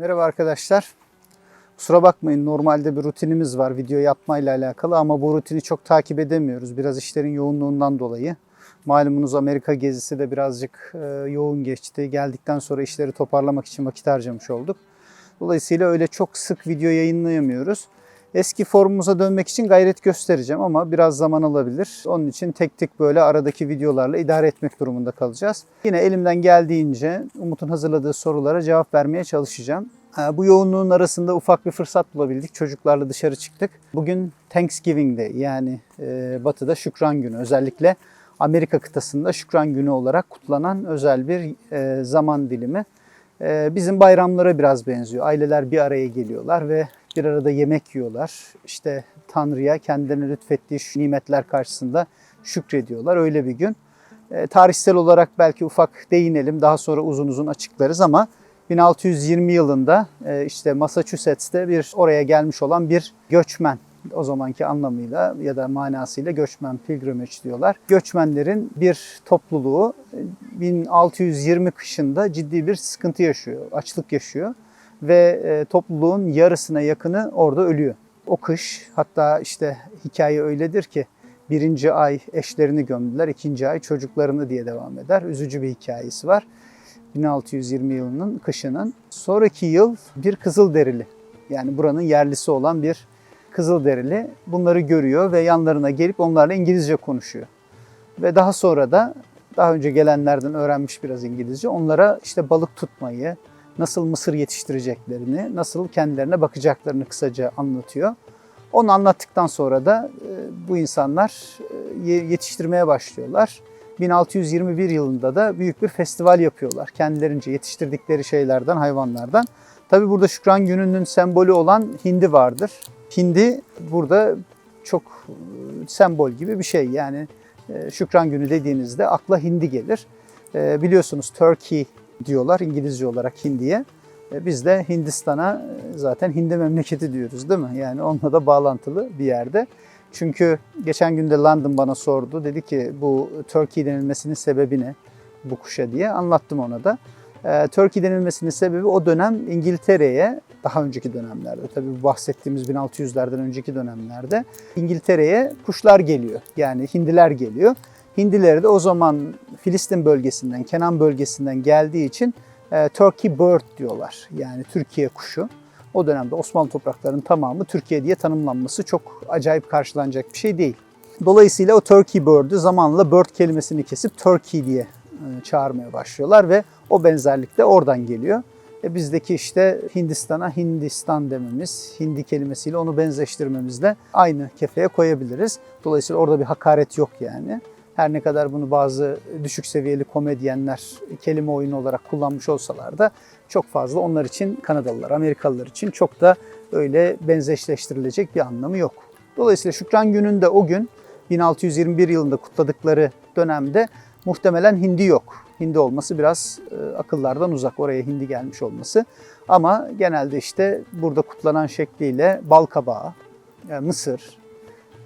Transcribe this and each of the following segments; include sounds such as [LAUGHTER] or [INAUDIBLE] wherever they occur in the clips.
Merhaba arkadaşlar. Kusura bakmayın normalde bir rutinimiz var video yapmayla alakalı ama bu rutini çok takip edemiyoruz. Biraz işlerin yoğunluğundan dolayı. Malumunuz Amerika gezisi de birazcık e, yoğun geçti. Geldikten sonra işleri toparlamak için vakit harcamış olduk. Dolayısıyla öyle çok sık video yayınlayamıyoruz. Eski formumuza dönmek için gayret göstereceğim ama biraz zaman alabilir. Onun için tek tek böyle aradaki videolarla idare etmek durumunda kalacağız. Yine elimden geldiğince Umut'un hazırladığı sorulara cevap vermeye çalışacağım. Ha, Bu yoğunluğun arasında ufak bir fırsat bulabildik. Çocuklarla dışarı çıktık. Bugün Thanksgiving Day yani e, batıda Şükran Günü. Özellikle Amerika kıtasında Şükran Günü olarak kutlanan özel bir e, zaman dilimi. E, bizim bayramlara biraz benziyor. Aileler bir araya geliyorlar ve bir arada yemek yiyorlar. İşte Tanrı'ya kendilerine lütfettiği şu nimetler karşısında şükrediyorlar. Öyle bir gün. E, tarihsel olarak belki ufak değinelim. Daha sonra uzun uzun açıklarız ama 1620 yılında e, işte Massachusetts'te bir oraya gelmiş olan bir göçmen o zamanki anlamıyla ya da manasıyla göçmen pilgrimage diyorlar. Göçmenlerin bir topluluğu e, 1620 kışında ciddi bir sıkıntı yaşıyor, açlık yaşıyor ve e, topluluğun yarısına yakını orada ölüyor. O kış hatta işte hikaye öyledir ki birinci ay eşlerini gömdüler, ikinci ay çocuklarını diye devam eder. Üzücü bir hikayesi var. 1620 yılının kışının. Sonraki yıl bir Kızılderili yani buranın yerlisi olan bir Kızılderili bunları görüyor ve yanlarına gelip onlarla İngilizce konuşuyor. Ve daha sonra da daha önce gelenlerden öğrenmiş biraz İngilizce. Onlara işte balık tutmayı, nasıl mısır yetiştireceklerini, nasıl kendilerine bakacaklarını kısaca anlatıyor. Onu anlattıktan sonra da e, bu insanlar e, yetiştirmeye başlıyorlar. 1621 yılında da büyük bir festival yapıyorlar. Kendilerince yetiştirdikleri şeylerden, hayvanlardan. Tabi burada Şükran Günü'nün sembolü olan hindi vardır. Hindi burada çok e, sembol gibi bir şey. Yani Şükran Günü dediğinizde akla hindi gelir. Biliyorsunuz Turkey diyorlar İngilizce olarak hindiye. E, Biz de Hindistan'a e, zaten hindi memleketi diyoruz değil mi? Yani onunla da bağlantılı bir yerde. Çünkü geçen günde London bana sordu. Dedi ki bu Turkey denilmesinin sebebi ne bu kuşa diye. Anlattım ona da. Ee, Turkey denilmesinin sebebi o dönem İngiltere'ye, daha önceki dönemlerde tabii bahsettiğimiz 1600'lerden önceki dönemlerde İngiltere'ye kuşlar geliyor. Yani hindiler geliyor. Hindileri de o zaman Filistin bölgesinden, Kenan bölgesinden geldiği için e, Turkey bird diyorlar. Yani Türkiye kuşu. O dönemde Osmanlı topraklarının tamamı Türkiye diye tanımlanması çok acayip karşılanacak bir şey değil. Dolayısıyla o Turkey bird'ü zamanla bird kelimesini kesip Turkey diye e, çağırmaya başlıyorlar ve o benzerlik de oradan geliyor. E bizdeki işte Hindistan'a Hindistan dememiz, Hindi kelimesiyle onu benzeştirmemizle aynı kefeye koyabiliriz. Dolayısıyla orada bir hakaret yok yani. Her ne kadar bunu bazı düşük seviyeli komedyenler kelime oyunu olarak kullanmış olsalar da çok fazla onlar için Kanadalılar, Amerikalılar için çok da öyle benzeşleştirilecek bir anlamı yok. Dolayısıyla Şükran Günü'nde o gün 1621 yılında kutladıkları dönemde muhtemelen hindi yok. Hindi olması biraz e, akıllardan uzak oraya hindi gelmiş olması. Ama genelde işte burada kutlanan şekliyle bal kabağı, e, mısır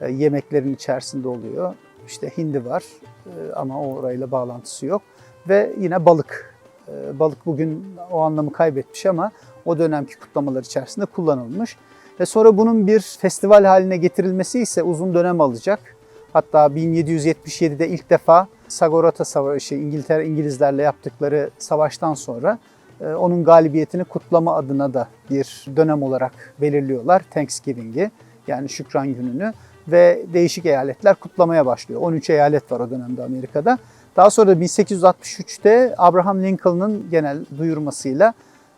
e, yemeklerin içerisinde oluyor. İşte hindi var e, ama orayla bağlantısı yok. Ve yine balık. E, balık bugün o anlamı kaybetmiş ama o dönemki kutlamalar içerisinde kullanılmış. Ve sonra bunun bir festival haline getirilmesi ise uzun dönem alacak. Hatta 1777'de ilk defa Sagorata Savaşı İngiltere İngilizlerle yaptıkları savaştan sonra e, onun galibiyetini kutlama adına da bir dönem olarak belirliyorlar Thanksgiving'i yani Şükran Günü'nü ve değişik eyaletler kutlamaya başlıyor. 13 eyalet var o dönemde Amerika'da. Daha sonra da 1863'te Abraham Lincoln'ın genel duyurmasıyla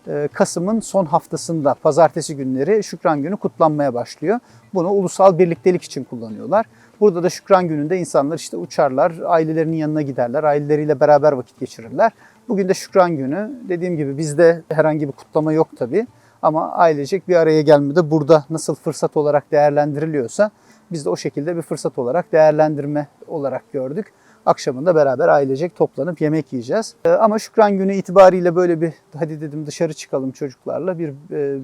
e, Kasım'ın son haftasında pazartesi günleri Şükran Günü kutlanmaya başlıyor. Bunu ulusal birliktelik için kullanıyorlar. Burada da Şükran Günü'nde insanlar işte uçarlar, ailelerinin yanına giderler, aileleriyle beraber vakit geçirirler. Bugün de Şükran Günü. Dediğim gibi bizde herhangi bir kutlama yok tabii. Ama ailecek bir araya gelmede burada nasıl fırsat olarak değerlendiriliyorsa biz de o şekilde bir fırsat olarak değerlendirme olarak gördük. Akşamında beraber ailecek toplanıp yemek yiyeceğiz. Ee, Ama Şükran Günü itibariyle böyle bir hadi dedim dışarı çıkalım çocuklarla bir e,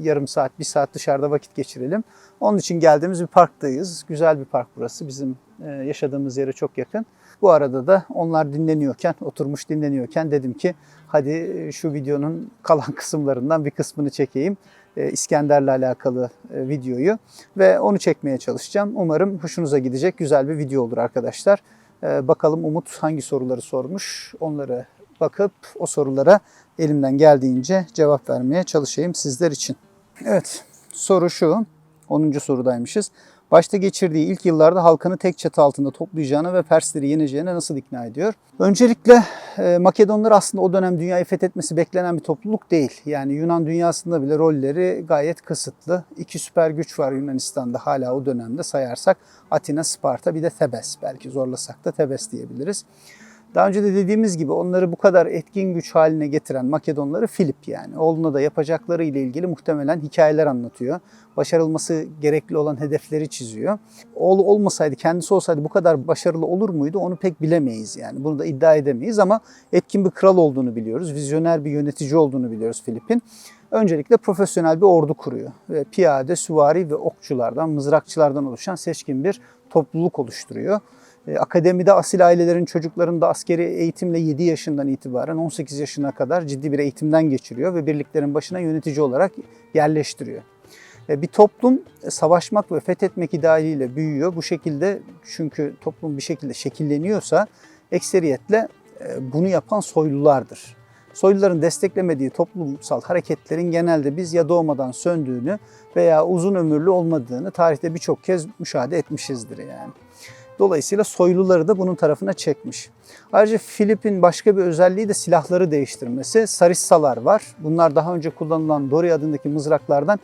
yarım saat, bir saat dışarıda vakit geçirelim. Onun için geldiğimiz bir parktayız. Güzel bir park burası. Bizim e, yaşadığımız yere çok yakın. Bu arada da onlar dinleniyorken, oturmuş dinleniyorken dedim ki hadi e, şu videonun kalan [LAUGHS] kısımlarından bir kısmını çekeyim. E, İskender'le alakalı e, videoyu ve onu çekmeye çalışacağım. Umarım hoşunuza gidecek güzel bir video olur arkadaşlar. E, Bakalım Umut hangi soruları sormuş. Onları bakıp o sorulara elimden geldiğince cevap vermeye çalışayım sizler için. Evet, soru şu. 10. sorudaymışız. Başta geçirdiği ilk yıllarda halkını tek çatı altında toplayacağına ve Persleri yeneceğine nasıl ikna ediyor? Öncelikle e, Makedonlar aslında o dönem dünyayı fethetmesi beklenen bir topluluk değil. Yani Yunan dünyasında bile rolleri gayet kısıtlı. İki süper güç var Yunanistan'da hala o dönemde sayarsak. Atina, Sparta bir de Thebes. Belki zorlasak da Thebes diyebiliriz. Daha önce de dediğimiz gibi onları bu kadar etkin güç haline getiren Makedonları Filip yani. Oğluna da yapacakları ile ilgili muhtemelen hikayeler anlatıyor. Başarılması gerekli olan hedefleri çiziyor. Oğlu olmasaydı, kendisi olsaydı bu kadar başarılı olur muydu onu pek bilemeyiz yani. Bunu da iddia edemeyiz ama etkin bir kral olduğunu biliyoruz. Vizyoner bir yönetici olduğunu biliyoruz Filip'in. Öncelikle profesyonel bir ordu kuruyor ve piyade, süvari ve okçulardan, mızrakçılardan oluşan seçkin bir topluluk oluşturuyor. E, Akademide asil ailelerin çocuklarını da askeri eğitimle 7 yaşından itibaren 18 yaşına kadar ciddi bir eğitimden geçiriyor ve birliklerin başına yönetici olarak yerleştiriyor. E, Bir toplum savaşmak ve fethetmek idealiyle büyüyor. Bu şekilde çünkü toplum bir şekilde şekilleniyorsa ekseriyetle e, bunu yapan soylulardır. Soyluların desteklemediği toplumsal hareketlerin genelde biz ya doğmadan söndüğünü veya uzun ömürlü olmadığını tarihte birçok kez müşahede etmişizdir yani. Dolayısıyla soyluları da bunun tarafına çekmiş. Ayrıca Filip'in başka bir özelliği de silahları değiştirmesi. Sarissalar var. Bunlar daha önce kullanılan Dori adındaki mızraklardan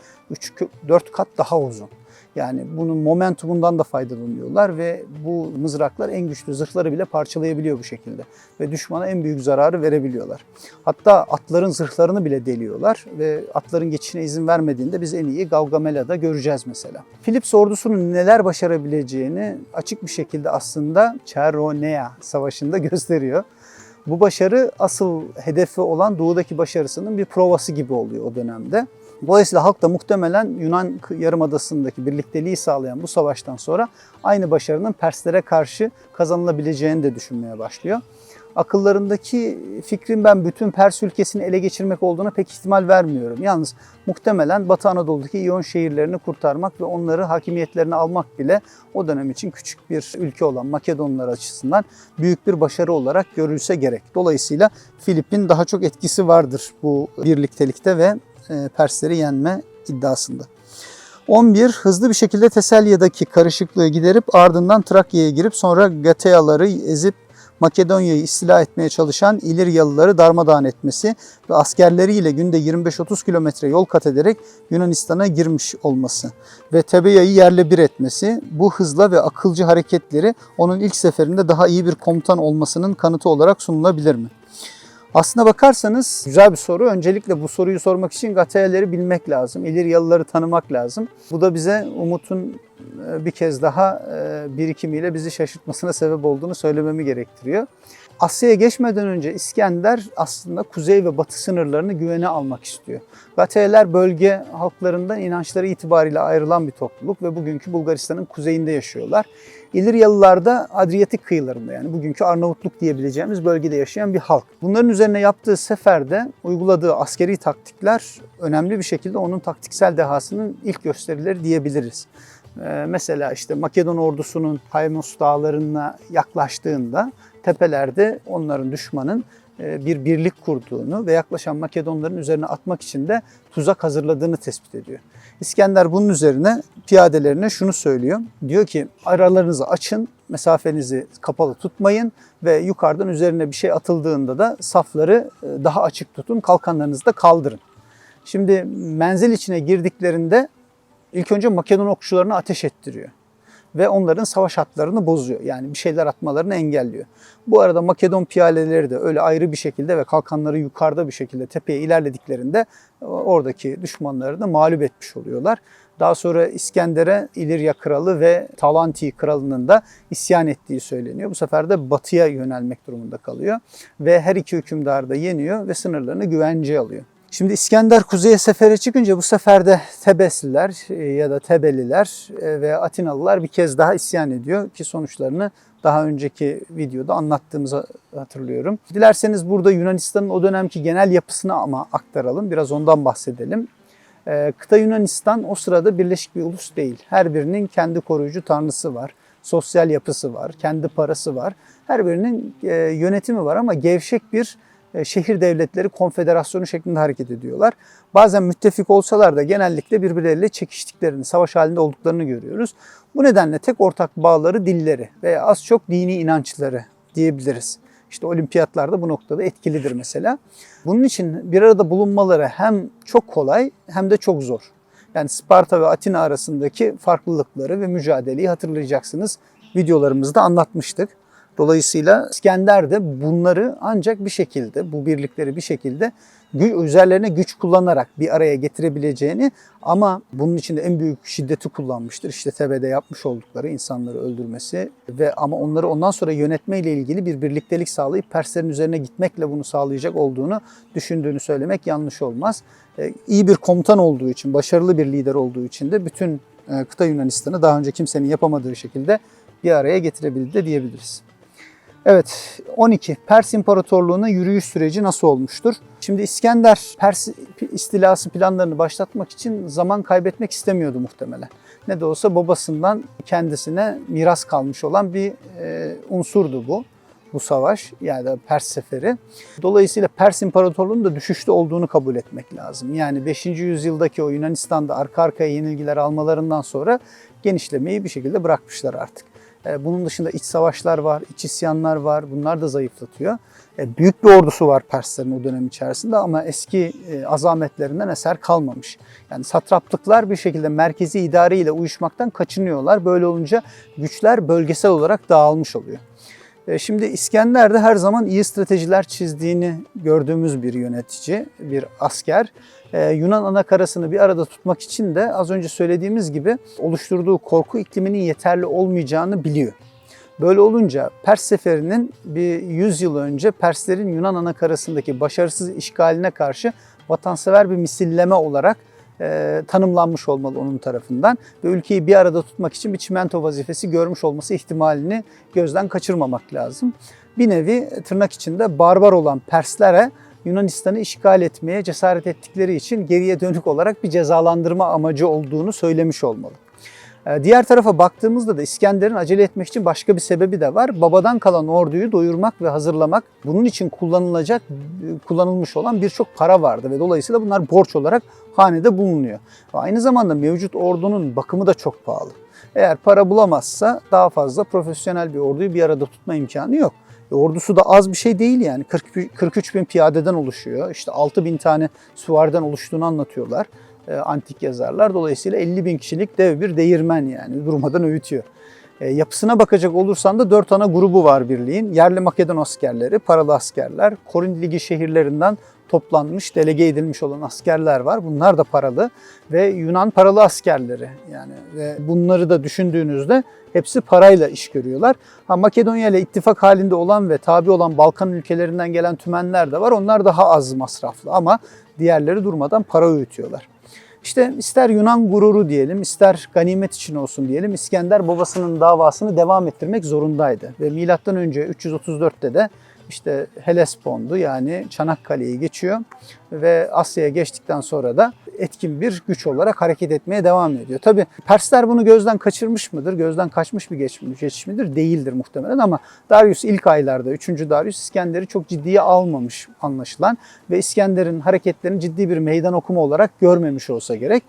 3-4 kat daha uzun. Yani bunun momentumundan da faydalanıyorlar ve bu mızraklar en güçlü zırhları bile parçalayabiliyor bu şekilde. Ve düşmana en büyük zararı verebiliyorlar. Hatta atların zırhlarını bile deliyorlar ve atların geçişine izin vermediğinde biz en iyi Gaugamela'da göreceğiz mesela. Philips ordusunun neler başarabileceğini açık bir şekilde aslında Cheronea Savaşı'nda [LAUGHS] gösteriyor. Bu başarı asıl hedefi olan doğudaki başarısının bir provası gibi oluyor o dönemde. Dolayısıyla halk da muhtemelen Yunan yarımadasındaki birlikteliği sağlayan bu savaştan sonra aynı başarının Perslere karşı kazanılabileceğini de düşünmeye başlıyor. Akıllarındaki fikrin ben bütün Pers ülkesini ele geçirmek olduğuna pek ihtimal vermiyorum. Yalnız muhtemelen Batı Anadolu'daki İyon şehirlerini kurtarmak ve onları hakimiyetlerine almak bile o dönem için küçük bir ülke olan Makedonlar açısından büyük bir başarı olarak görülse gerek. Dolayısıyla Filip'in daha çok etkisi vardır bu birliktelikte ve Persleri yenme iddiasında. 11. Hızlı bir şekilde Teselya'daki karışıklığı giderip ardından Trakya'ya girip sonra Gateaları ezip Makedonya'yı istila etmeye çalışan İliryalıları darmadağın etmesi ve askerleriyle günde 25-30 kilometre yol kat ederek Yunanistan'a girmiş olması ve Tebeya'yı yerle bir etmesi bu hızla ve akılcı hareketleri onun ilk seferinde daha iyi bir komutan olmasının kanıtı olarak sunulabilir mi? Aslına bakarsanız güzel bir soru. Öncelikle bu soruyu sormak için Gatealeri bilmek lazım. İliryalıları tanımak lazım. Bu da bize Umut'un e, bir kez daha e, birikimiyle bizi şaşırtmasına sebep olduğunu söylememi gerektiriyor. Asya'ya geçmeden önce İskender aslında kuzey ve batı sınırlarını güvene almak istiyor. Gatealer bölge halklarından inançları itibariyle ayrılan bir topluluk ve bugünkü Bulgaristan'ın kuzeyinde yaşıyorlar. İliryalılar da Adriyatik kıyılarında yani bugünkü Arnavutluk diyebileceğimiz bölgede yaşayan bir halk. Bunların üzerine yaptığı seferde uyguladığı askeri taktikler önemli bir şekilde onun taktiksel dehasının ilk gösterileri diyebiliriz. Ee, mesela işte Makedon ordusunun Haymos dağlarına yaklaştığında tepelerde onların düşmanın bir birlik kurduğunu ve yaklaşan Makedonların üzerine atmak için de tuzak hazırladığını tespit ediyor. İskender bunun üzerine piyadelerine şunu söylüyor. Diyor ki aralarınızı açın, mesafenizi kapalı tutmayın ve yukarıdan üzerine bir şey atıldığında da safları e, daha açık tutun, kalkanlarınızı da kaldırın. Şimdi menzil içine girdiklerinde ilk önce Makedon okçularını ateş ettiriyor ve onların savaş hatlarını bozuyor. Yani bir şeyler atmalarını engelliyor. Bu arada Makedon piyadeleri de öyle ayrı bir şekilde ve kalkanları yukarıda bir şekilde tepeye ilerlediklerinde oradaki düşmanları da mağlup etmiş oluyorlar. Daha sonra İskender'e İlirya kralı ve Talanti kralının da isyan ettiği söyleniyor. Bu sefer de batıya yönelmek durumunda kalıyor ve her iki hükümdar da yeniyor ve sınırlarını güvenceye alıyor. Şimdi İskender kuzeye sefere çıkınca bu sefer de Tebesliler e, ya da Tebeliler e, ve Atinalılar bir kez daha isyan ediyor ki sonuçlarını daha önceki videoda anlattığımızı hatırlıyorum. Dilerseniz burada Yunanistan'ın o dönemki genel yapısını ama aktaralım. Biraz ondan bahsedelim. Ee, kıta Yunanistan o sırada birleşik bir ulus değil. Her birinin kendi koruyucu tanrısı var. Sosyal yapısı var, kendi parası var. Her birinin e, yönetimi var ama gevşek bir e, şehir devletleri konfederasyonu şeklinde hareket ediyorlar. Bazen müttefik olsalar da genellikle birbirleriyle çekiştiklerini, savaş halinde olduklarını görüyoruz. Bu nedenle tek ortak bağları dilleri veya az çok dini inançları diyebiliriz. İşte olimpiyatlarda bu noktada etkilidir mesela. Bunun için bir arada bulunmaları hem çok kolay hem de çok zor. Yani Sparta ve Atina arasındaki farklılıkları ve mücadeleyi hatırlayacaksınız. Videolarımızda anlatmıştık. Dolayısıyla İskender de bunları ancak bir şekilde, bu birlikleri bir şekilde üzerlerine güç kullanarak bir araya getirebileceğini ama bunun için de en büyük şiddeti kullanmıştır. İşte Tebe'de yapmış oldukları insanları öldürmesi ve ama onları ondan sonra yönetmeyle ilgili bir birliktelik sağlayıp Perslerin üzerine gitmekle bunu sağlayacak olduğunu düşündüğünü söylemek yanlış olmaz. İyi bir komutan olduğu için, başarılı bir lider olduğu için de bütün kıta Yunanistan'ı daha önce kimsenin yapamadığı şekilde bir araya getirebildi de diyebiliriz. Evet, 12. Pers İmparatorluğu'na yürüyüş süreci nasıl olmuştur? Şimdi İskender Pers istilası planlarını başlatmak için zaman kaybetmek istemiyordu muhtemelen. Ne de olsa babasından kendisine miras kalmış olan bir e, unsurdu bu bu savaş yani Pers seferi. Dolayısıyla Pers İmparatorluğu'nun da düşüşte olduğunu kabul etmek lazım. Yani 5. yüzyıldaki o Yunanistan'da arka arkaya yenilgiler almalarından sonra genişlemeyi bir şekilde bırakmışlar artık. E, bunun dışında iç savaşlar var, iç isyanlar var. Bunlar da zayıflatıyor. E, büyük bir ordusu var Perslerin o dönem içerisinde ama eski e, azametlerinden eser kalmamış. Yani satraplıklar bir şekilde merkezi idare ile uyuşmaktan kaçınıyorlar. Böyle olunca güçler bölgesel olarak dağılmış oluyor. Şimdi İskender de her zaman iyi stratejiler çizdiğini gördüğümüz bir yönetici, bir asker. Yunan anakarasını bir arada tutmak için de az önce söylediğimiz gibi oluşturduğu korku ikliminin yeterli olmayacağını biliyor. Böyle olunca Pers seferinin bir 100 yıl önce Perslerin Yunan anakarasındaki başarısız işgaline karşı vatansever bir misilleme olarak e, tanımlanmış olmalı onun tarafından ve ülkeyi bir arada tutmak için bir çimento vazifesi görmüş olması ihtimalini gözden kaçırmamak lazım. Bir nevi tırnak içinde barbar olan Perslere Yunanistan'ı işgal etmeye cesaret ettikleri için geriye dönük olarak bir cezalandırma amacı olduğunu söylemiş olmalı. Diğer tarafa baktığımızda da İskender'in acele etmek için başka bir sebebi de var. Babadan kalan orduyu doyurmak ve hazırlamak bunun için kullanılacak kullanılmış olan birçok para vardı ve dolayısıyla bunlar borç olarak hanede bulunuyor. Aynı zamanda mevcut ordunun bakımı da çok pahalı. Eğer para bulamazsa daha fazla profesyonel bir orduyu bir arada tutma imkanı yok. E, ordusu da az bir şey değil yani 40, 43 bin piyadeden oluşuyor. İşte 6 bin tane süvariden oluştuğunu anlatıyorlar antik yazarlar. Dolayısıyla 50 bin kişilik dev bir değirmen yani durmadan öğütüyor. E, yapısına bakacak olursan da dört ana grubu var birliğin. Yerli Makedon askerleri, paralı askerler, Korint Ligi şehirlerinden toplanmış, delege edilmiş olan askerler var. Bunlar da paralı ve Yunan paralı askerleri. Yani ve bunları da düşündüğünüzde hepsi parayla iş görüyorlar. Ha Makedonya ile ittifak halinde olan ve tabi olan Balkan ülkelerinden gelen tümenler de var. Onlar daha az masraflı ama diğerleri durmadan para öğütüyorlar. İşte ister Yunan gururu diyelim, ister ganimet için olsun diyelim İskender babasının davasını devam ettirmek zorundaydı. Ve milattan önce 334'te de işte Hellespont'u yani Çanakkale'yi geçiyor ve Asya'ya geçtikten sonra da etkin bir güç olarak hareket etmeye devam ediyor. Tabi Persler bunu gözden kaçırmış mıdır? Gözden kaçmış bir geçmiş midir? Değildir muhtemelen ama Darius ilk aylarda 3. Darius İskender'i çok ciddiye almamış anlaşılan ve İskender'in hareketlerini ciddi bir meydan okuma olarak görmemiş olsa gerek.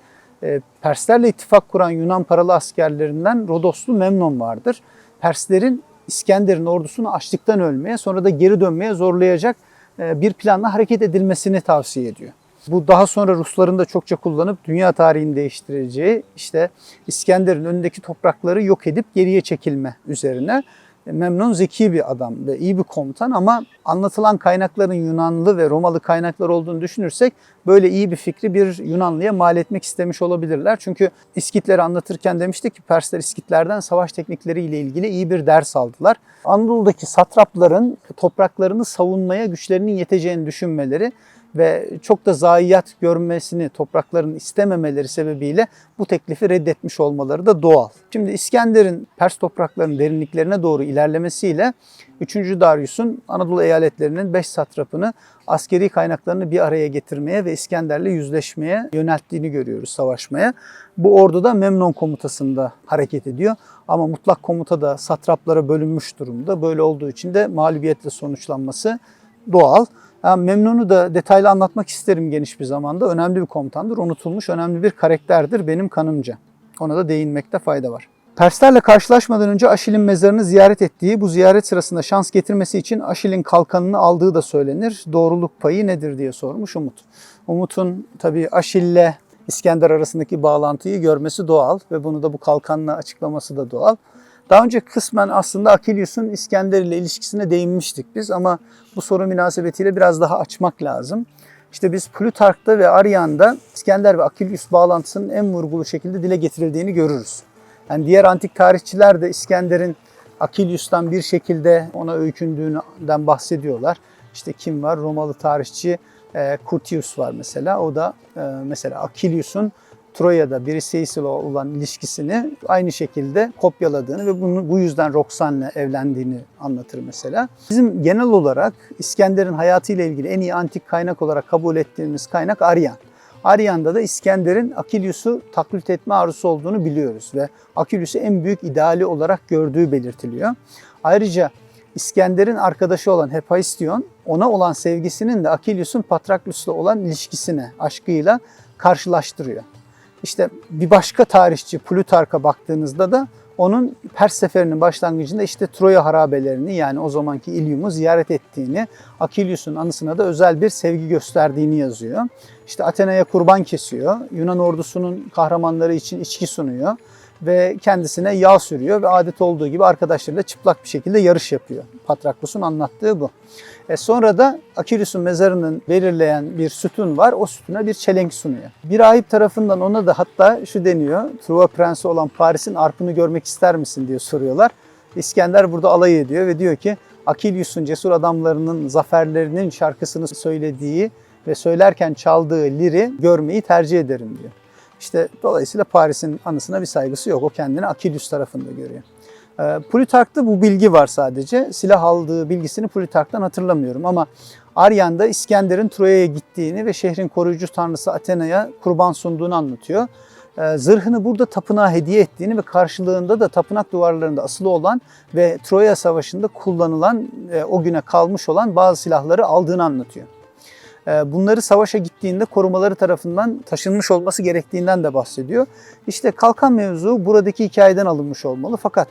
E, Perslerle ittifak kuran Yunan paralı askerlerinden Rodoslu Memnon vardır. Perslerin İskender'in ordusunu açlıktan ölmeye sonra da geri dönmeye zorlayacak e, bir planla hareket edilmesini tavsiye ediyor. Bu daha sonra Rusların da çokça kullanıp dünya tarihini değiştireceği işte İskender'in önündeki toprakları yok edip geriye çekilme üzerine Memnon zeki bir adam ve iyi bir komutan ama anlatılan kaynakların Yunanlı ve Romalı kaynaklar olduğunu düşünürsek böyle iyi bir fikri bir Yunanlıya mal etmek istemiş olabilirler. Çünkü İskitleri anlatırken demiştik ki Persler İskitlerden savaş teknikleriyle ilgili iyi bir ders aldılar. Anadolu'daki satrapların topraklarını savunmaya güçlerinin yeteceğini düşünmeleri ve çok da zayiat görmesini toprakların istememeleri sebebiyle bu teklifi reddetmiş olmaları da doğal. Şimdi İskender'in Pers topraklarının derinliklerine doğru ilerlemesiyle 3. Darius'un Anadolu eyaletlerinin 5 satrapını askeri kaynaklarını bir araya getirmeye ve İskender'le yüzleşmeye yönelttiğini görüyoruz savaşmaya. Bu ordu da Memnon komutasında hareket ediyor. Ama mutlak komuta da satraplara bölünmüş durumda. Böyle olduğu için de mağlubiyetle sonuçlanması doğal. Memnun'u da detaylı anlatmak isterim geniş bir zamanda. Önemli bir komutandır, unutulmuş önemli bir karakterdir benim kanımca. Ona da değinmekte fayda var. Perslerle karşılaşmadan önce Aşil'in mezarını ziyaret ettiği, bu ziyaret sırasında şans getirmesi için Aşil'in kalkanını aldığı da söylenir. Doğruluk payı nedir diye sormuş Umut. Umut'un tabii Aşil'le İskender arasındaki bağlantıyı görmesi doğal ve bunu da bu kalkanla açıklaması da doğal. Daha önce kısmen aslında Akilius'un İskender ile ilişkisine değinmiştik biz ama bu soru münasebetiyle biraz daha açmak lazım. İşte biz Plutark'ta ve Arian'da İskender ve Akilius bağlantısının en vurgulu şekilde dile getirildiğini görürüz. Yani diğer antik tarihçiler de İskender'in Akilius'tan bir şekilde ona öykündüğünden bahsediyorlar. İşte kim var? Romalı tarihçi e, Curtius var mesela. O da e, mesela Akilius'un Troya'da birisiyle olan ilişkisini aynı şekilde kopyaladığını ve bunu bu yüzden Roxanne'le evlendiğini anlatır mesela. Bizim genel olarak İskender'in hayatıyla ilgili en iyi antik kaynak olarak kabul ettiğimiz kaynak Aryan. Aryan'da da İskender'in Akilius'u taklit etme arzusu olduğunu biliyoruz ve Akilius'u en büyük ideali olarak gördüğü belirtiliyor. Ayrıca İskender'in arkadaşı olan Hephaistion ona olan sevgisinin de Akilius'un Patraklus'la olan ilişkisine, aşkıyla karşılaştırıyor. İşte bir başka tarihçi Plutark'a baktığınızda da onun Pers seferinin başlangıcında işte Troya harabelerini yani o zamanki İlyum'u ziyaret ettiğini, Akilius'un anısına da özel bir sevgi gösterdiğini yazıyor. İşte Atina'ya kurban kesiyor, Yunan ordusunun kahramanları için içki sunuyor ve kendisine yağ sürüyor ve adet olduğu gibi arkadaşlarıyla çıplak bir şekilde yarış yapıyor. Patraklus'un anlattığı bu. E sonra da Akilius'un mezarının belirleyen bir sütun var. O sütuna bir çelenk sunuyor. Bir rahip tarafından ona da hatta şu deniyor. Truva prensi olan Paris'in arpını görmek ister misin diye soruyorlar. İskender burada alay ediyor ve diyor ki Akilius'un cesur adamlarının zaferlerinin şarkısını söylediği ve söylerken çaldığı liri görmeyi tercih ederim diyor. İşte dolayısıyla Paris'in anısına bir saygısı yok. O kendini Akilius tarafında görüyor. Ee, Plutark'ta bu bilgi var sadece. Silah aldığı bilgisini Plutark'tan hatırlamıyorum ama Aryan'da İskender'in Troya'ya gittiğini ve şehrin koruyucu tanrısı Athena'ya kurban sunduğunu anlatıyor. Ee, Zırhını burada tapınağa hediye ettiğini ve karşılığında da tapınak duvarlarında asılı olan ve Troya Savaşı'nda kullanılan, e, o güne kalmış olan bazı silahları aldığını anlatıyor. Ee, Bunları savaşa gittiğinde korumaları tarafından taşınmış olması gerektiğinden de bahsediyor. İşte kalkan mevzu buradaki hikayeden alınmış olmalı fakat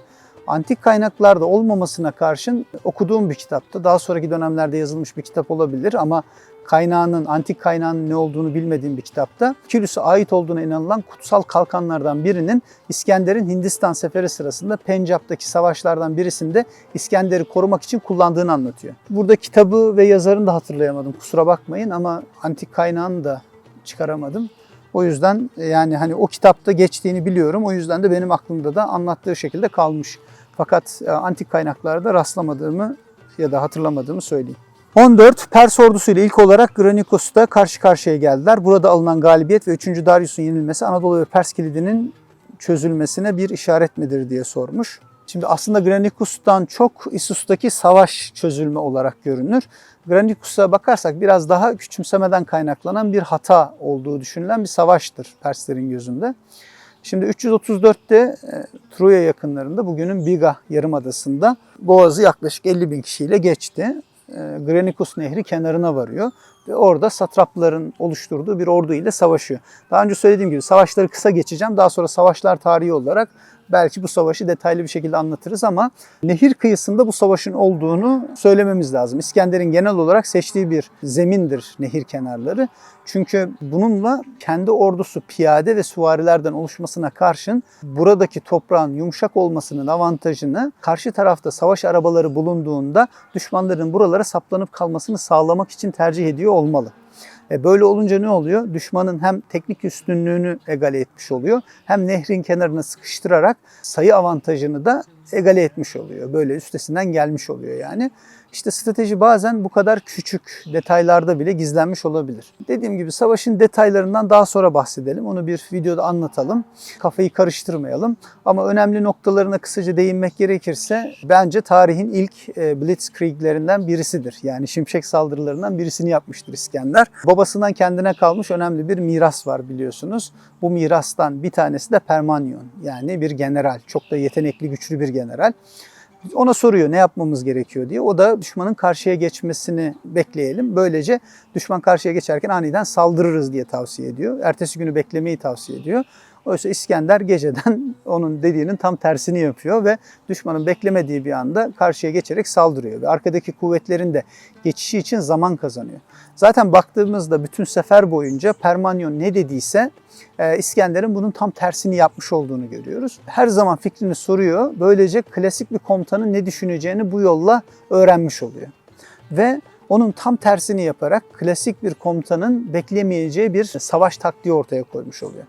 antik kaynaklarda olmamasına karşın okuduğum bir kitapta, daha sonraki dönemlerde yazılmış bir kitap olabilir ama kaynağının, antik kaynağının ne olduğunu bilmediğim bir kitapta Kilus'a ait olduğuna inanılan kutsal kalkanlardan birinin İskender'in Hindistan seferi sırasında Pencap'taki savaşlardan birisinde İskender'i korumak için kullandığını anlatıyor. Burada kitabı ve yazarını da hatırlayamadım kusura bakmayın ama antik kaynağını da çıkaramadım. O yüzden yani hani o kitapta geçtiğini biliyorum. O yüzden de benim aklımda da anlattığı şekilde kalmış. Fakat e, antik kaynaklarda rastlamadığımı ya da hatırlamadığımı söyleyeyim. 14 Pers ordusu ile ilk olarak Granikos'ta karşı karşıya geldiler. Burada alınan galibiyet ve 3. Darius'un yenilmesi Anadolu ve Pers kilidinin çözülmesine bir işaret midir diye sormuş. Şimdi aslında Granicus'tan çok İssus'taki savaş çözülme olarak görünür. Granicus'a bakarsak biraz daha küçümsemeden kaynaklanan bir hata olduğu düşünülen bir savaştır Perslerin gözünde. Şimdi 334'te e, Troya yakınlarında bugünün Biga Yarımadası'nda Boğaz'ı yaklaşık 50 bin kişiyle geçti. Granicus Nehri kenarına varıyor ve orada satrapların oluşturduğu bir ordu ile savaşıyor. Daha önce söylediğim gibi savaşları kısa geçeceğim. Daha sonra savaşlar tarihi olarak belki bu savaşı detaylı bir şekilde anlatırız ama nehir kıyısında bu savaşın olduğunu söylememiz lazım. İskender'in genel olarak seçtiği bir zemindir nehir kenarları. Çünkü bununla kendi ordusu piyade ve süvarilerden oluşmasına karşın buradaki toprağın yumuşak olmasının avantajını karşı tarafta savaş arabaları bulunduğunda düşmanların buralara saplanıp kalmasını sağlamak için tercih ediyor olmalı. E böyle olunca ne oluyor? Düşmanın hem teknik üstünlüğünü egale etmiş oluyor hem nehrin kenarına sıkıştırarak sayı avantajını da egale etmiş oluyor. Böyle üstesinden gelmiş oluyor yani. İşte strateji bazen bu kadar küçük detaylarda bile gizlenmiş olabilir. Dediğim gibi savaşın detaylarından daha sonra bahsedelim. Onu bir videoda anlatalım. Kafayı karıştırmayalım. Ama önemli noktalarına kısaca değinmek gerekirse bence tarihin ilk e, blitzkrieg'lerinden birisidir. Yani şimşek saldırılarından birisini yapmıştır İskender. Babasından kendine kalmış önemli bir miras var biliyorsunuz. Bu mirastan bir tanesi de Permanyon. Yani bir general. Çok da yetenekli, güçlü bir general. Ona soruyor ne yapmamız gerekiyor diye. O da düşmanın karşıya geçmesini bekleyelim. Böylece düşman karşıya geçerken aniden saldırırız diye tavsiye ediyor. Ertesi günü beklemeyi tavsiye ediyor. Oysa İskender geceden [LAUGHS] onun dediğinin tam tersini yapıyor ve düşmanın beklemediği bir anda karşıya geçerek saldırıyor. Ve arkadaki kuvvetlerin de geçişi için zaman kazanıyor. Zaten baktığımızda bütün sefer boyunca Permanyon ne dediyse e, İskender'in bunun tam tersini yapmış olduğunu görüyoruz. Her zaman fikrini soruyor. Böylece klasik bir komutanın ne düşüneceğini bu yolla öğrenmiş oluyor. Ve onun tam tersini yaparak klasik bir komutanın beklemeyeceği bir savaş taktiği ortaya koymuş oluyor.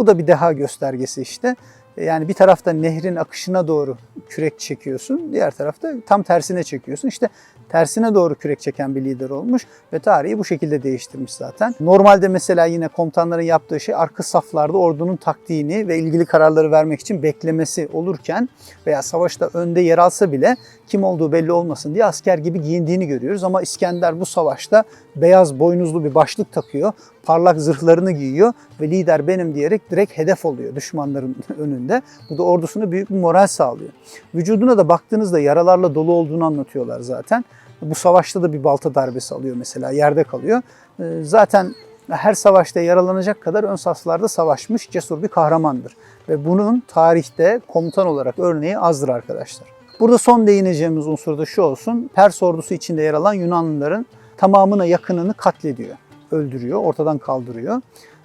Bu da bir deha göstergesi işte. Yani bir tarafta nehrin akışına doğru kürek çekiyorsun, diğer tarafta tam tersine çekiyorsun. İşte tersine doğru kürek çeken bir lider olmuş ve tarihi bu şekilde değiştirmiş zaten. Normalde mesela yine komutanların yaptığı şey arka saflarda ordunun taktiğini ve ilgili kararları vermek için beklemesi olurken veya savaşta önde yer alsa bile kim olduğu belli olmasın diye asker gibi giyindiğini görüyoruz. Ama İskender bu savaşta beyaz boynuzlu bir başlık takıyor, parlak zırhlarını giyiyor ve lider benim diyerek direkt hedef oluyor düşmanların [LAUGHS] önünde. Bu da ordusuna büyük bir moral sağlıyor. Vücuduna da baktığınızda yaralarla dolu olduğunu anlatıyorlar zaten. Bu savaşta da bir balta darbesi alıyor mesela, yerde kalıyor. Ee, Zaten her savaşta yaralanacak kadar ön saflarda savaşmış cesur bir kahramandır. Ve bunun tarihte komutan olarak örneği azdır arkadaşlar. Burada son değineceğimiz unsur da şu olsun. Pers ordusu içinde yer alan Yunanlıların tamamına yakınını katlediyor, öldürüyor, ortadan kaldırıyor.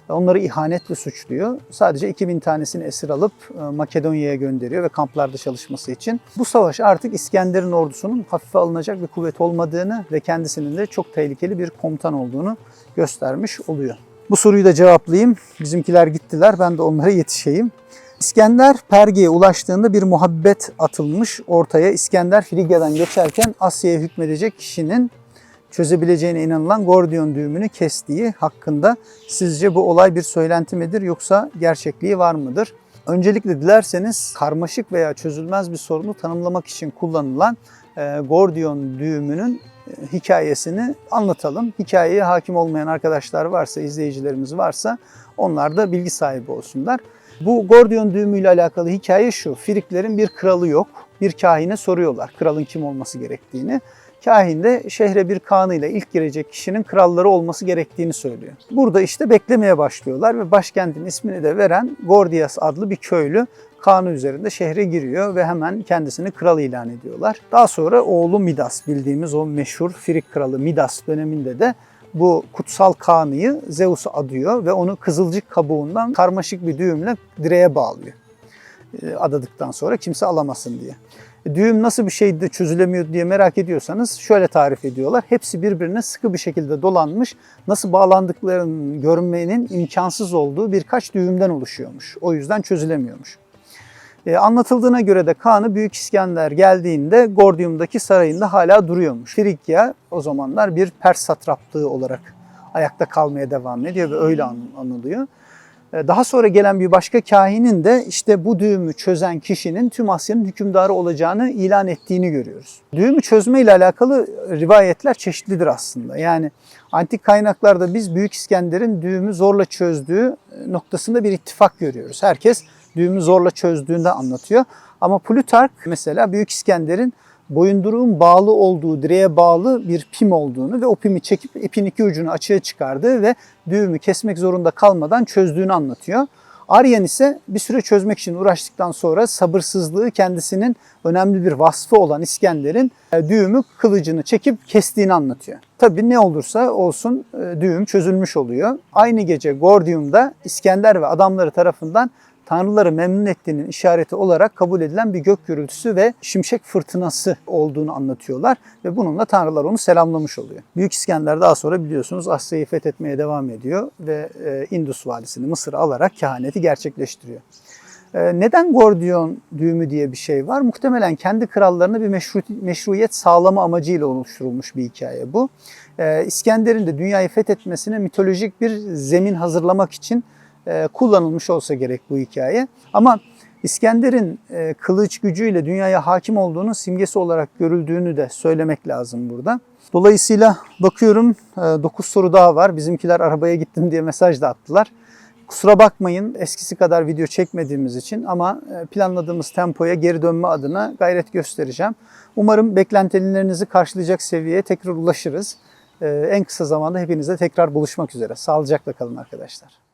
Onları ihanetle suçluyor. Sadece 2000 tanesini esir alıp e, Makedonya'ya gönderiyor ve kamplarda çalışması için. Bu savaş artık İskender'in ordusunun hafife alınacak bir kuvvet olmadığını ve kendisinin de çok tehlikeli bir komutan olduğunu göstermiş oluyor. Bu soruyu da cevaplayayım. Bizimkiler gittiler, ben de onlara yetişeyim. İskender Perge'ye ulaştığında bir muhabbet atılmış ortaya. İskender Frigya'dan geçerken Asya'ya hükmedecek kişinin çözebileceğine inanılan Gordion düğümünü kestiği hakkında sizce bu olay bir söylenti midir yoksa gerçekliği var mıdır? Öncelikle dilerseniz karmaşık veya çözülmez bir sorunu tanımlamak için kullanılan e, Gordion düğümünün e, hikayesini anlatalım. Hikayeye hakim olmayan arkadaşlar varsa, izleyicilerimiz varsa onlar da bilgi sahibi olsunlar. Bu Gordion düğümüyle alakalı hikaye şu. Friklerin bir kralı yok. Bir kahine soruyorlar kralın kim olması gerektiğini. Kahin de şehre bir kanıyla ilk girecek kişinin kralları olması gerektiğini söylüyor. Burada işte beklemeye başlıyorlar ve başkentin ismini de veren Gordias adlı bir köylü kanı üzerinde şehre giriyor ve hemen kendisini kral ilan ediyorlar. Daha sonra oğlu Midas bildiğimiz o meşhur Frik kralı Midas döneminde de bu kutsal kanıyı Zeus'a adıyor ve onu kızılcık kabuğundan karmaşık bir düğümle direğe bağlıyor. E, Adadıktan sonra kimse alamasın diye. E, Düğüm nasıl bir şeydi çözülemiyor diye merak ediyorsanız şöyle tarif ediyorlar. Hepsi birbirine sıkı bir şekilde dolanmış, nasıl bağlandıklarını görmenin imkansız olduğu birkaç düğümden oluşuyormuş. O yüzden çözülemiyormuş. E, anlatıldığına göre de Kaan'ı Büyük İskender geldiğinde Gordium'daki sarayında hala duruyormuş. Frikya o zamanlar bir Pers satraplığı olarak ayakta kalmaya devam ediyor ve öyle an- anılıyor. E, Daha sonra gelen bir başka kahinin de işte bu düğümü çözen kişinin tüm Asya'nın hükümdarı olacağını ilan ettiğini görüyoruz. Düğümü çözme ile alakalı rivayetler çeşitlidir aslında. Yani antik kaynaklarda biz Büyük İskender'in düğümü zorla çözdüğü noktasında bir ittifak görüyoruz. Herkes düğümü zorla çözdüğünde anlatıyor. Ama Plutark mesela Büyük İskender'in boyunduruğun bağlı olduğu, direğe bağlı bir pim olduğunu ve o pimi çekip ipin iki ucunu açığa çıkardığı ve düğümü kesmek zorunda kalmadan çözdüğünü anlatıyor. Aryan ise bir süre çözmek için uğraştıktan sonra sabırsızlığı kendisinin önemli bir vasfı olan İskender'in e, düğümü kılıcını çekip kestiğini anlatıyor. Tabi ne olursa olsun e, düğüm çözülmüş oluyor. Aynı gece Gordium'da İskender ve adamları tarafından tanrıları memnun ettiğinin işareti olarak kabul edilen bir gök gürültüsü ve şimşek fırtınası olduğunu anlatıyorlar ve bununla tanrılar onu selamlamış oluyor. Büyük İskender daha sonra biliyorsunuz Asya'yı fethetmeye devam ediyor ve e, Indus valisini Mısır'a alarak kehaneti gerçekleştiriyor. E, Neden Gordiyon düğümü diye bir şey var? Muhtemelen kendi krallarına bir meşru, meşruiyet sağlama amacıyla oluşturulmuş bir hikaye bu. Ee, İskender'in de dünyayı fethetmesine mitolojik bir zemin hazırlamak için e, kullanılmış olsa gerek bu hikaye. Ama İskender'in e, kılıç gücüyle dünyaya hakim olduğunu simgesi olarak görüldüğünü de söylemek lazım burada. Dolayısıyla bakıyorum 9 soru daha var. Bizimkiler arabaya gittim diye mesaj da attılar. Kusura bakmayın eskisi kadar video çekmediğimiz için ama e, planladığımız tempoya geri dönme adına gayret göstereceğim. Umarım beklentilerinizi karşılayacak seviyeye tekrar ulaşırız. En kısa zamanda hepinizle tekrar buluşmak üzere. Sağlıcakla kalın arkadaşlar.